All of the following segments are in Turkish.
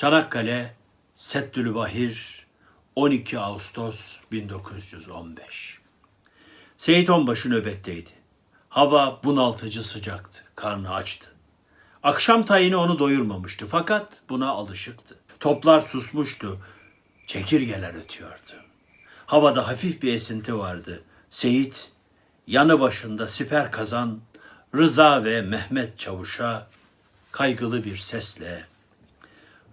Çanakkale, Settülbahir, 12 Ağustos 1915. Seyit Onbaşı nöbetteydi. Hava bunaltıcı sıcaktı, karnı açtı. Akşam tayini onu doyurmamıştı fakat buna alışıktı. Toplar susmuştu, çekirgeler ötüyordu. Havada hafif bir esinti vardı. Seyit yanı başında siper kazan Rıza ve Mehmet Çavuş'a kaygılı bir sesle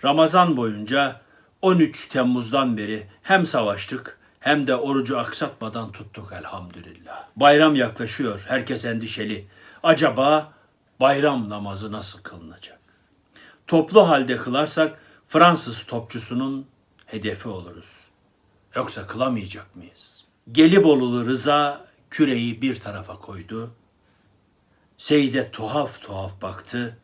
Ramazan boyunca 13 Temmuz'dan beri hem savaştık hem de orucu aksatmadan tuttuk elhamdülillah. Bayram yaklaşıyor, herkes endişeli. Acaba bayram namazı nasıl kılınacak? Toplu halde kılarsak Fransız topçusunun hedefi oluruz. Yoksa kılamayacak mıyız? Gelibolulu Rıza küreyi bir tarafa koydu. Seyide tuhaf tuhaf baktı.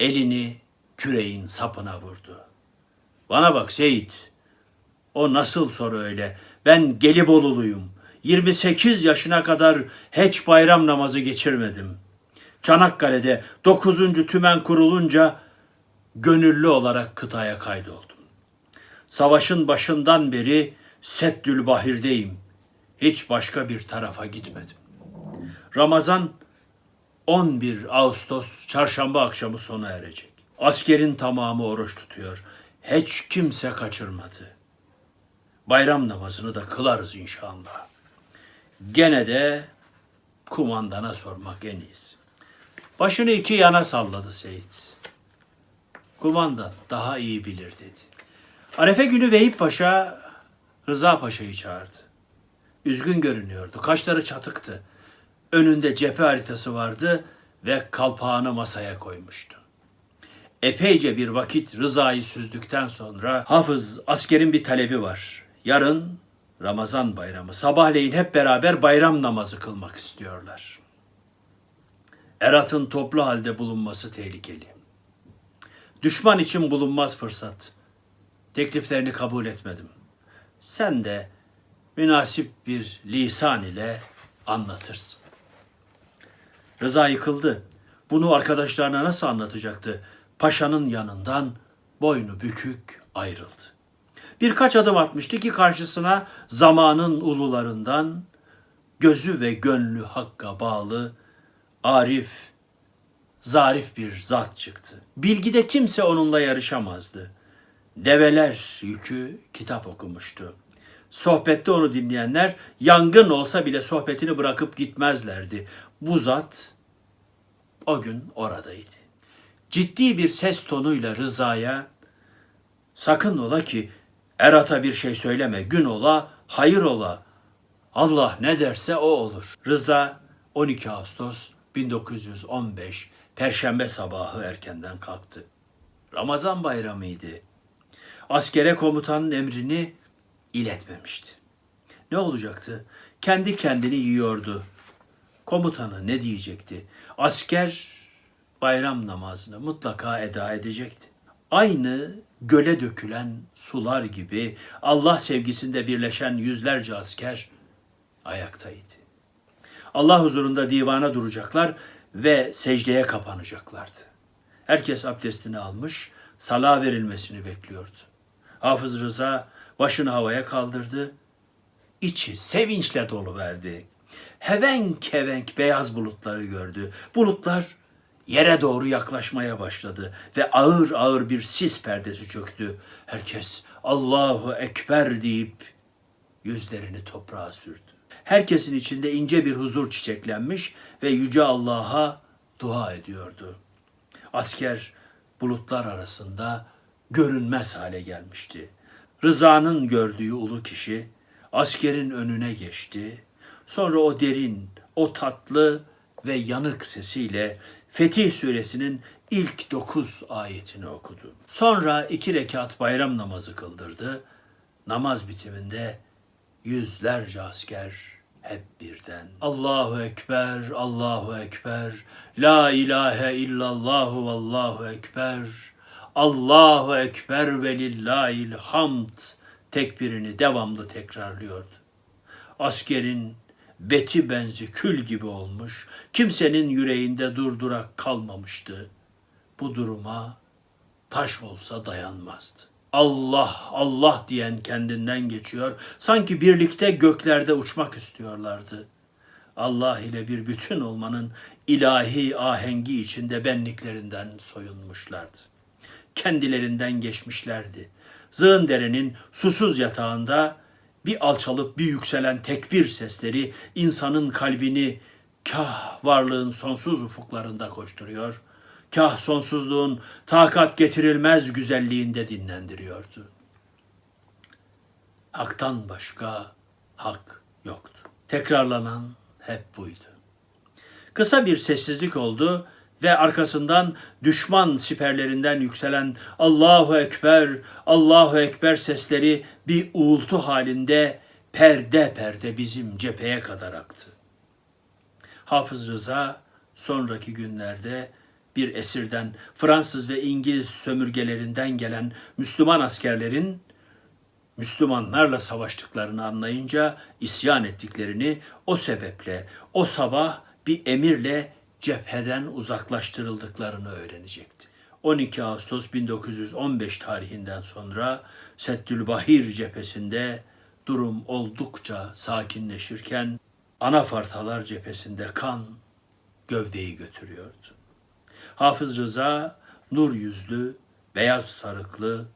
Elini küreğin sapına vurdu. Bana bak Seyit. O nasıl soru öyle? Ben Geliboluluyum. 28 yaşına kadar hiç bayram namazı geçirmedim. Çanakkale'de 9. tümen kurulunca gönüllü olarak kıtaya kaydoldum. Savaşın başından beri Settülbahir'deyim. Hiç başka bir tarafa gitmedim. Ramazan 11 Ağustos çarşamba akşamı sona erecek. Askerin tamamı oruç tutuyor. Hiç kimse kaçırmadı. Bayram namazını da kılarız inşallah. Gene de kumandana sormak en iyisi. Başını iki yana salladı Seyit. Kumandan daha iyi bilir dedi. Arefe günü Vehip Paşa Rıza Paşa'yı çağırdı. Üzgün görünüyordu. Kaşları çatıktı. Önünde cephe haritası vardı ve kalpağını masaya koymuştu. Epeyce bir vakit Rıza'yı süzdükten sonra Hafız askerin bir talebi var. Yarın Ramazan bayramı. Sabahleyin hep beraber bayram namazı kılmak istiyorlar. Erat'ın toplu halde bulunması tehlikeli. Düşman için bulunmaz fırsat. Tekliflerini kabul etmedim. Sen de münasip bir lisan ile anlatırsın. Rıza yıkıldı. Bunu arkadaşlarına nasıl anlatacaktı? Paşanın yanından boynu bükük ayrıldı. Birkaç adım atmıştı ki karşısına zamanın ulularından gözü ve gönlü hakka bağlı arif, zarif bir zat çıktı. Bilgide kimse onunla yarışamazdı. Develer yükü kitap okumuştu. Sohbette onu dinleyenler yangın olsa bile sohbetini bırakıp gitmezlerdi. Bu zat o gün oradaydı. Ciddi bir ses tonuyla Rıza'ya sakın ola ki Erat'a bir şey söyleme, gün ola, hayır ola. Allah ne derse o olur. Rıza 12 Ağustos 1915 Perşembe sabahı erkenden kalktı. Ramazan bayramıydı. Askere komutanın emrini iletmemişti. Ne olacaktı? Kendi kendini yiyordu. Komutana ne diyecekti? Asker bayram namazını mutlaka eda edecekti. Aynı göle dökülen sular gibi Allah sevgisinde birleşen yüzlerce asker ayaktaydı. Allah huzurunda divana duracaklar ve secdeye kapanacaklardı. Herkes abdestini almış, sala verilmesini bekliyordu. Hafız Rıza başını havaya kaldırdı. İçi sevinçle dolu verdi. Hevenk hevenk beyaz bulutları gördü. Bulutlar yere doğru yaklaşmaya başladı ve ağır ağır bir sis perdesi çöktü. Herkes Allahu Ekber deyip yüzlerini toprağa sürdü. Herkesin içinde ince bir huzur çiçeklenmiş ve yüce Allah'a dua ediyordu. Asker bulutlar arasında görünmez hale gelmişti. Rıza'nın gördüğü ulu kişi askerin önüne geçti. Sonra o derin, o tatlı ve yanık sesiyle Fetih suresinin ilk dokuz ayetini okudu. Sonra iki rekat bayram namazı kıldırdı. Namaz bitiminde yüzlerce asker hep birden Allahu Ekber, Allahu Ekber, La ilahe illallahu vallahu ekber, Allahu Ekber ve lillahil hamd tekbirini devamlı tekrarlıyordu. Askerin beti benzi kül gibi olmuş, kimsenin yüreğinde durdurak kalmamıştı. Bu duruma taş olsa dayanmazdı. Allah Allah diyen kendinden geçiyor. Sanki birlikte göklerde uçmak istiyorlardı. Allah ile bir bütün olmanın ilahi ahengi içinde benliklerinden soyunmuşlardı. Kendilerinden geçmişlerdi. Zığın derenin susuz yatağında bir alçalıp bir yükselen tekbir sesleri insanın kalbini kah varlığın sonsuz ufuklarında koşturuyor, kah sonsuzluğun takat getirilmez güzelliğinde dinlendiriyordu. Hak'tan başka hak yoktu. Tekrarlanan hep buydu. Kısa bir sessizlik oldu ve arkasından düşman siperlerinden yükselen Allahu Ekber, Allahu Ekber sesleri bir uğultu halinde perde perde bizim cepheye kadar aktı. Hafız Rıza sonraki günlerde bir esirden Fransız ve İngiliz sömürgelerinden gelen Müslüman askerlerin Müslümanlarla savaştıklarını anlayınca isyan ettiklerini o sebeple o sabah bir emirle cepheden uzaklaştırıldıklarını öğrenecekti. 12 Ağustos 1915 tarihinden sonra Seddülbahir cephesinde durum oldukça sakinleşirken Anafartalar cephesinde kan gövdeyi götürüyordu. Hafız Rıza nur yüzlü, beyaz sarıklı,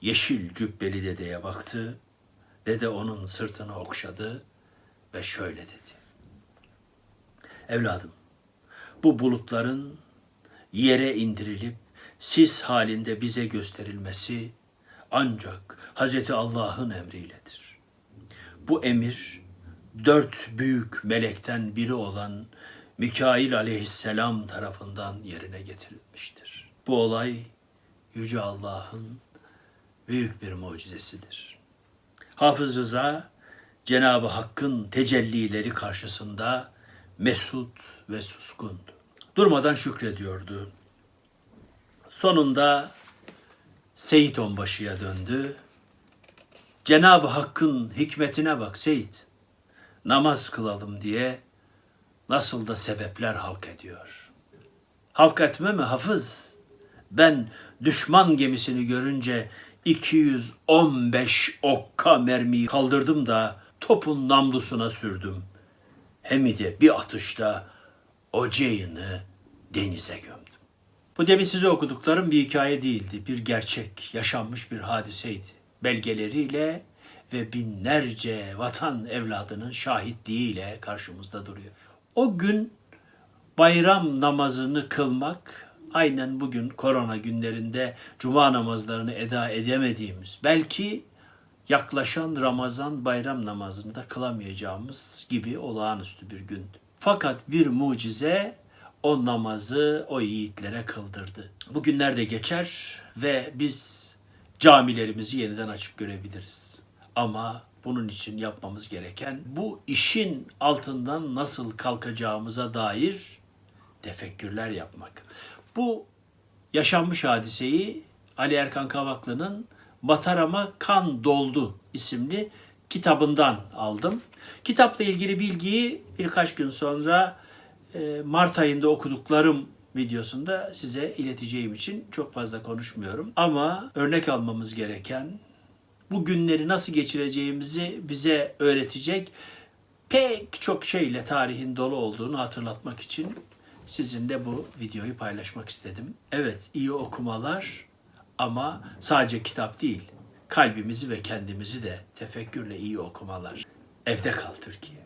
yeşil cübbeli dedeye baktı. Dede onun sırtını okşadı ve şöyle dedi. Evladım, bu bulutların yere indirilip sis halinde bize gösterilmesi ancak Hz. Allah'ın emriyledir. Bu emir dört büyük melekten biri olan Mikail aleyhisselam tarafından yerine getirilmiştir. Bu olay Yüce Allah'ın büyük bir mucizesidir. Hafız Rıza Cenab-ı Hakk'ın tecellileri karşısında mesut ve suskundu. Durmadan şükrediyordu. Sonunda Seyit Onbaşı'ya döndü. Cenab-ı Hakk'ın hikmetine bak Seyit. Namaz kılalım diye nasıl da sebepler halk ediyor. Halk etme mi hafız? Ben düşman gemisini görünce 215 okka mermiyi kaldırdım da topun namlusuna sürdüm. Hem de bir atışta o ceyini denize gömdüm. Bu demin size okuduklarım bir hikaye değildi. Bir gerçek, yaşanmış bir hadiseydi. Belgeleriyle ve binlerce vatan evladının şahitliğiyle karşımızda duruyor. O gün bayram namazını kılmak aynen bugün korona günlerinde cuma namazlarını eda edemediğimiz, belki yaklaşan Ramazan bayram namazını da kılamayacağımız gibi olağanüstü bir gündü. Fakat bir mucize o namazı o yiğitlere kıldırdı. Bugünler de geçer ve biz camilerimizi yeniden açıp görebiliriz. Ama bunun için yapmamız gereken bu işin altından nasıl kalkacağımıza dair tefekkürler yapmak. Bu yaşanmış hadiseyi Ali Erkan Kavaklı'nın Batarama Kan Doldu isimli kitabından aldım. Kitapla ilgili bilgiyi birkaç gün sonra e, Mart ayında okuduklarım videosunda size ileteceğim için çok fazla konuşmuyorum. Ama örnek almamız gereken bu günleri nasıl geçireceğimizi bize öğretecek pek çok şeyle tarihin dolu olduğunu hatırlatmak için sizinle bu videoyu paylaşmak istedim. Evet, iyi okumalar ama sadece kitap değil, kalbimizi ve kendimizi de tefekkürle iyi okumalar. Evde kal Türkiye.